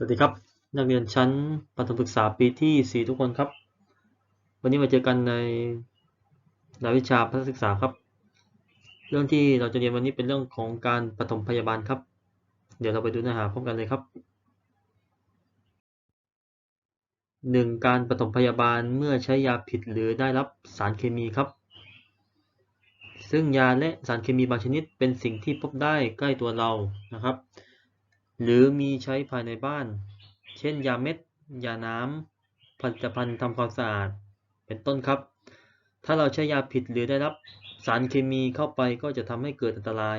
สวัสดีครับ นักเรียนชั้นประถมศึกษาปีที่ 4 ทุกคนครับ วันนี้มาเจอกันในรายวิชาพระศึกษาครับ เรื่องที่เราจะเรียนวันนี้เป็นเรื่องของการปฐมพยาบาลครับ เดี๋ยวเราไปดูเนื้อหาพร้อมกันเลยครับ 1. การปฐมพยาบาลเมื่อใช้ยาผิดหรือได้รับสารเคมีครับ ซึ่งยาและสารเคมีบางชนิดเป็นสิ่งที่พบได้ใกล้ตัวเรานะครับ หรือมีใช้ภายในบ้าน เช่น ยาเม็ด ยาน้ำผลิตภัณฑ์ทำความสะอาด เป็นต้นครับ ถ้าเราใช้ยาผิดหรือได้รับสารเคมีเข้าไปก็จะทำให้เกิดอันตราย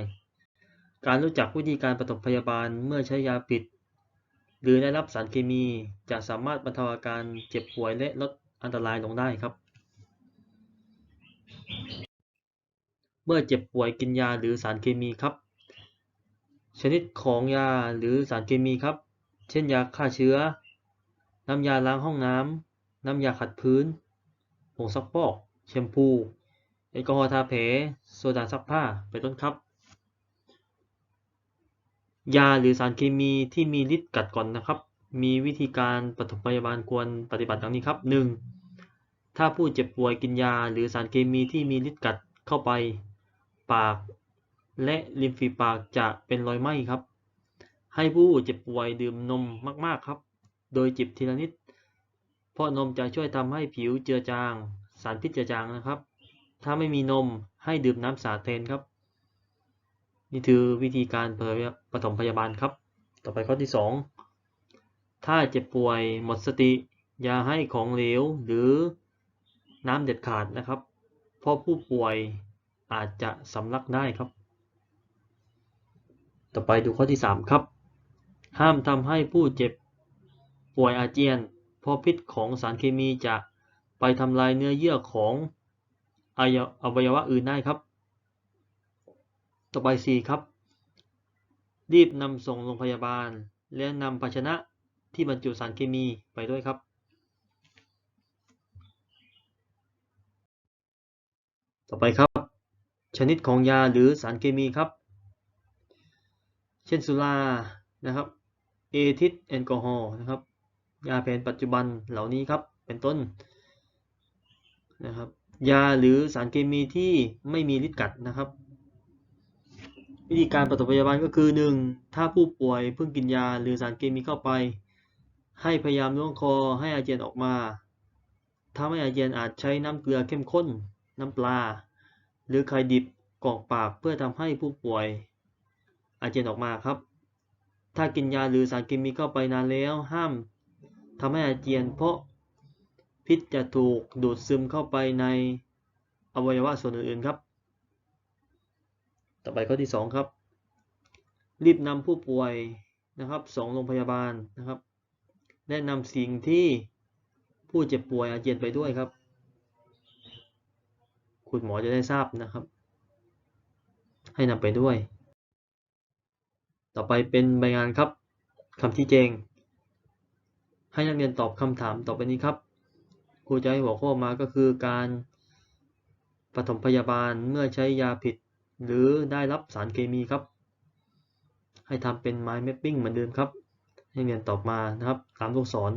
การรู้จักวิธีการปฐมพยาบาลเมื่อใช้ยาผิด หรือได้รับสารเคมีจะสามารถบรรเทาอาการเจ็บป่วยและลดอันตรายลงได้ครับ เมื่อเจ็บป่วยกินยาหรือสารเคมีครับ ชนิดของยาหรือสารเคมีครับ เช่นยาฆ่าเชื้อ น้ำยาล้างห้องน้ำ น้ำยาขัดพื้น ผงซักฟอก แชมพู แอลกอฮอล์ทาแผล โซดาซักผ้า เป็นต้นครับ ยาหรือสารเคมีที่มีฤทธิ์กัดก่อนนะครับ มีวิธีการปฐมพยาบาลควรปฏิบัติดังนี้ครับ 1. ถ้าผู้เจ็บป่วยกินยาหรือสารเคมีที่มีฤทธิ์กัดเข้าไป ปาก และริมฝีปากจะเป็นรอยไหม้ครับ ให้ผู้เจ็บป่วยดื่มนมมากๆครับ โดยจิบทีละนิด เพราะนมจะช่วยทำให้ผิวเจือจาง สารพิษเจือจางนะครับ ถ้าไม่มีนมให้ดื่มน้ำสาแทนครับ นี่คือวิธีการปฐมพยาบาลครับ ต่อไปข้อที่ 2 ถ้าเจ็บป่วยหมดสติอย่าให้ของเหลวหรือน้ำเด็ดขาดนะครับ เพราะผู้ป่วยอาจจะสำลักได้ครับ ต่อไปดูข้อที่ 3 ครับ ห้ามทำให้ผู้เจ็บป่วยอาเจียนเพราะพิษของสารเคมีจะไปทำลายเนื้อเยื่อของอวัยวะอื่นได้ครับ ต่อไป 4 ครับ รีบนำส่งโรงพยาบาล และนำภาชนะที่บรรจุสารเคมีไปด้วยครับ ต่อไปครับ ชนิดของยาหรือสารเคมีครับ เช่นสุรานะครับเอทิสแอลกอฮอล์นะครับยาแผนปัจจุบันเหล่านี้ครับเป็นต้นนะครับยาหรือสารเคมีที่ไม่มีฤทธิ์กัดนะครับ วิธีการปฐมพยาบาลก็คือ 1. ถ้าผู้ป่วยเพิ่งกินยาหรือสารเคมีเข้าไป ให้พยายามล้วงคอให้อาเจียนออกมา ถ้าไม่อาเจียนอาจใช้น้ำเกลือเข้มข้น น้ำปลา หรือไข่ดิบกอกปากเพื่อทำให้ผู้ป่วย อาเจียนออกมาครับ ถ้ากินยาหรือสารเคมีเข้าไปนานแล้วห้ามทำให้อาเจียน เพราะพิษจะถูกดูดซึมเข้าไปในอวัยวะส่วนอื่นๆครับ ต่อไปข้อที่ 2 ครับ รีบนำผู้ป่วยนะครับส่งโรงพยาบาลนะครับ แนะนำสิ่งที่ผู้เจ็บป่วยอาเจียนไปด้วยครับ คุณหมอจะได้ทราบนะครับ ให้นำไปด้วย ต่อไปเป็นใบงานครับคำที่แจง ให้นักเรียนตอบคำถามต่อไปนี้ครับครูจะให้หัวข้อมาก็คือการปฐมพยาบาลเมื่อใช้ยาผิด หรือได้รับสารเคมีครับ ให้ทำเป็น mind mapping เหมือนเดิมครับ ให้เรียนตอบมานะครับ ตามลูกศร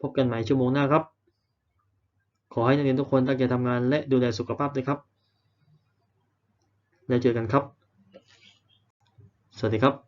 พบกันใหม่ชั่วโมงหน้าครับ ขอให้นักเรียนทุกคนตั้งใจทำงานและดูแลสุขภาพด้วยครับ แล้วเจอกันครับ สวัสดีครับ